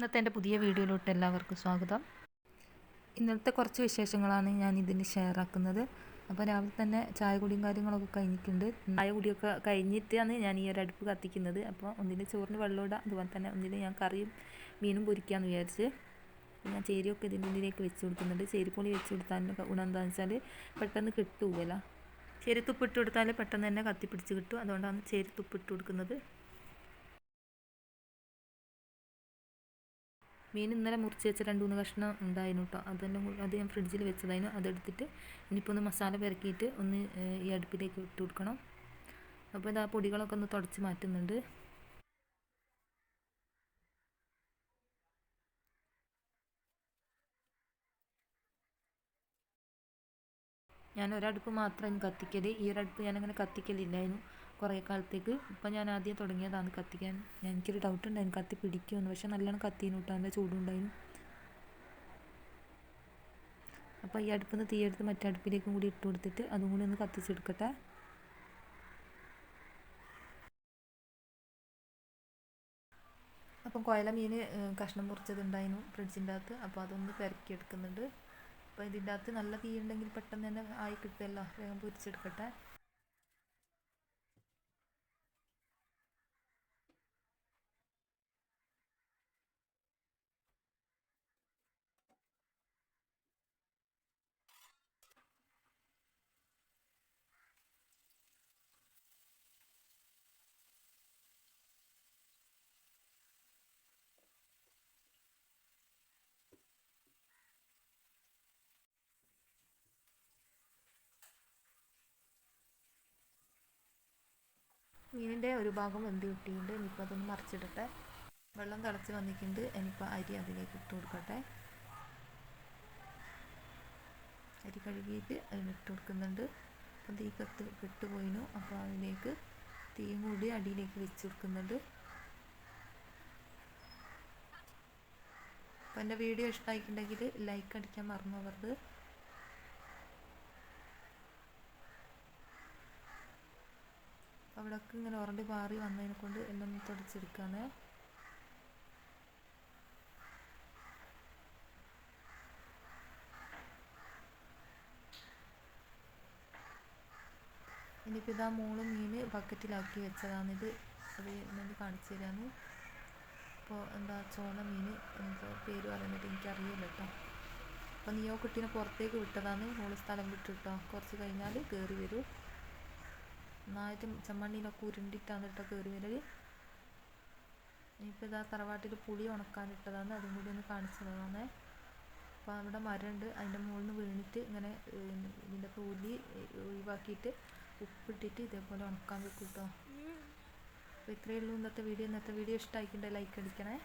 ഇന്നത്തെ എന്റെ പുതിയ വീഡിയോയിലോട്ട് എല്ലാവർക്കും സ്വാഗതം. ഇന്നത്തെ കുറച്ച് വിശേഷങ്ങളാണ് ഞാൻ ഇതിന് ഷെയർ ആക്കുന്നത്. അപ്പോൾ രാവിലെ തന്നെ ചായ കുടിയും കാര്യങ്ങളൊക്കെ കഴിഞ്ഞിട്ടുണ്ട്. ചായ കുടിയൊക്കെ കഴിഞ്ഞിട്ടാണ് ഞാൻ ഈ ഒരു അടുപ്പ് കത്തിക്കുന്നത്. അപ്പോൾ ഒന്നിന് ചോറിന് വെള്ളം ഇടാം. അതുപോലെ തന്നെ ഒന്നിന് ഞാൻ കറിയും മീനും പൊരിക്കാമെന്ന് വിചാരിച്ച്. ഞാൻ ചേരിയൊക്കെ ഇതിന്റെ ഉള്ളിലേക്ക് വെച്ച് കൊടുക്കുന്നുണ്ട്. ചേരിപ്പൊളി വെച്ച് കൊടുത്താൽ ഗുണം എന്താണെന്ന് വെച്ചാൽ പെട്ടെന്ന് കിട്ടുമല്ലോ ചേരി തുപ്പിട്ട് കൊടുത്താൽ പെട്ടെന്ന് തന്നെ കത്തിപ്പിടിച്ച് കിട്ടും. അതുകൊണ്ടാണ് ചേരി തുപ്പിട്ട് കൊടുക്കുന്നത്. മീൻ ഇന്നലെ മുറിച്ച് വെച്ച രണ്ട് മൂന്ന് കഷ്ണം ഉണ്ടായിരുന്നു കേട്ടോ അതെല്ലാം അത് ഞാൻ ഫ്രിഡ്ജിൽ വെച്ചതായിരുന്നു. അതെടുത്തിട്ട് ഇനിയിപ്പോൾ ഒന്ന് മസാല പെരക്കിയിട്ട് ഒന്ന് ഈ അടുപ്പിലേക്ക് ഇട്ട് കൊടുക്കണം. അപ്പോൾ ഇതാ പൊടികളൊക്കെ ഒന്ന് തുടച്ച് മാറ്റുന്നുണ്ട്. ഞാൻ ഒരടുപ്പ് മാത്രം കത്തിക്കൽ. ഈ ഒരടുപ്പ് ഞാനങ്ങനെ കത്തിക്കലില്ലായിരുന്നു. കുറേ കാലത്തേക്ക്. ഇപ്പം ഞാൻ ആദ്യം തുടങ്ങിയതാണ് കത്തിക്കാൻ. എനിക്കൊരു ഡൗട്ട് ഉണ്ടായിരുന്നു. കത്തി പിടിക്കുമെന്ന്. പക്ഷെ നല്ലോണം കത്തിന് കേട്ടോ. നല്ല ചൂടുണ്ടായിരുന്നു. അപ്പോൾ ഈ അടുപ്പിൽ നിന്ന് തീയെടുത്ത് മറ്റേ അടുപ്പിലേക്കും കൂടി ഇട്ട് കൊടുത്തിട്ട് അതും കൂടി ഒന്ന് കത്തിച്ചെടുക്കട്ടെ. അപ്പം കോയല മീൻ കഷ്ണം മുറിച്ചതുണ്ടായിരുന്നു ഫ്രിഡ്ജിന്റെ അകത്ത്. അപ്പോൾ അതൊന്ന് പെരക്കിയെടുക്കുന്നുണ്ട്. അപ്പോൾ ഇതിന്റെ അകത്ത് നല്ല തീ ഉണ്ടെങ്കിൽ പെട്ടെന്ന് തന്നെ ആയി കിട്ടുമല്ലോ. വേഗം പൊരിച്ചെടുക്കട്ടെ. മീനിന്റെ ഒരു ഭാഗം വെന്ത് കിട്ടിയിട്ടുണ്ട്. ഇനിയിപ്പോൾ അതൊന്ന് മറിച്ചിടട്ടെ. വെള്ളം തിളച്ച് വന്നിട്ടുണ്ട്. ഇനിയിപ്പോൾ അരി അതിലേക്ക് ഇട്ട് കൊടുക്കട്ടെ. അരി കഴുകിയിട്ട് അതിനിട്ട് കൊടുക്കുന്നുണ്ട്. അപ്പം തീ കത്ത് കെട്ടുപോയിനു. അപ്പോൾ അതിലേക്ക് തീ മൂടി അടിയിലേക്ക് വെച്ച് കൊടുക്കുന്നുണ്ട്. അപ്പോൾ എന്റെ വീഡിയോ ഇഷ്ടമായിട്ടുണ്ടെങ്കിൽ ലൈക്ക് അടിക്കാൻ മറന്നു അവർക്ക് അവിടെയൊക്കെ ഇങ്ങനെ ഉറണ്ടി പാറി വന്നതിനെ കൊണ്ട് എല്ലാം തുടച്ചെടുക്കുകയാണ് ഇനിയിപ്പോൾ ഇതാ മോൾ മീൻ ബക്കറ്റിലാക്കി വെച്ചതാണ്. ഇത് അത് ഞാൻ കാണിച്ചു തരാന്ന്. അപ്പോൾ എന്താ ചോന മീൻ എന്താ പേര് പറയുന്നത് എനിക്കറിയില്ല കേട്ടോ. അപ്പോൾ നീയോ കുട്ടീനെ പുറത്തേക്ക് വിട്ടതാണ്. മോൾ സ്ഥലം വിട്ടിട്ടോ കുറച്ച് കഴിഞ്ഞാൽ കയറി വരും. നന്നായിട്ട് ചെമ്മണ്ണിയിലൊക്കെ ഉരുണ്ടിട്ടാണ് കയറി വരൽ ഇനിയിപ്പോൾ ഇതാ തറവാട്ടിൽ പുളി ഉണക്കാനിട്ടതാണ്. അതും കൂടി ഒന്ന് കാണിച്ചതാണ് അപ്പോൾ അവിടെ മരമുണ്ട് അതിന്റെ മുകളിൽ നിന്ന് വീണിട്ട് ഇങ്ങനെ ഇതിന്റെ തൊലി ഒഴിവാക്കിയിട്ട് ഉപ്പിട്ടിട്ട് ഇതേപോലെ ഉണക്കാൻ വെക്കും കേട്ടോ. അപ്പോൾ ഇത്രയേ ഉള്ളൂ ഇന്നത്തെ വീഡിയോ. ഇന്നത്തെ വീഡിയോ ഇഷ്ടമായിക്കുണ്ടെങ്കിൽ ലൈക്ക് അടിക്കണേ.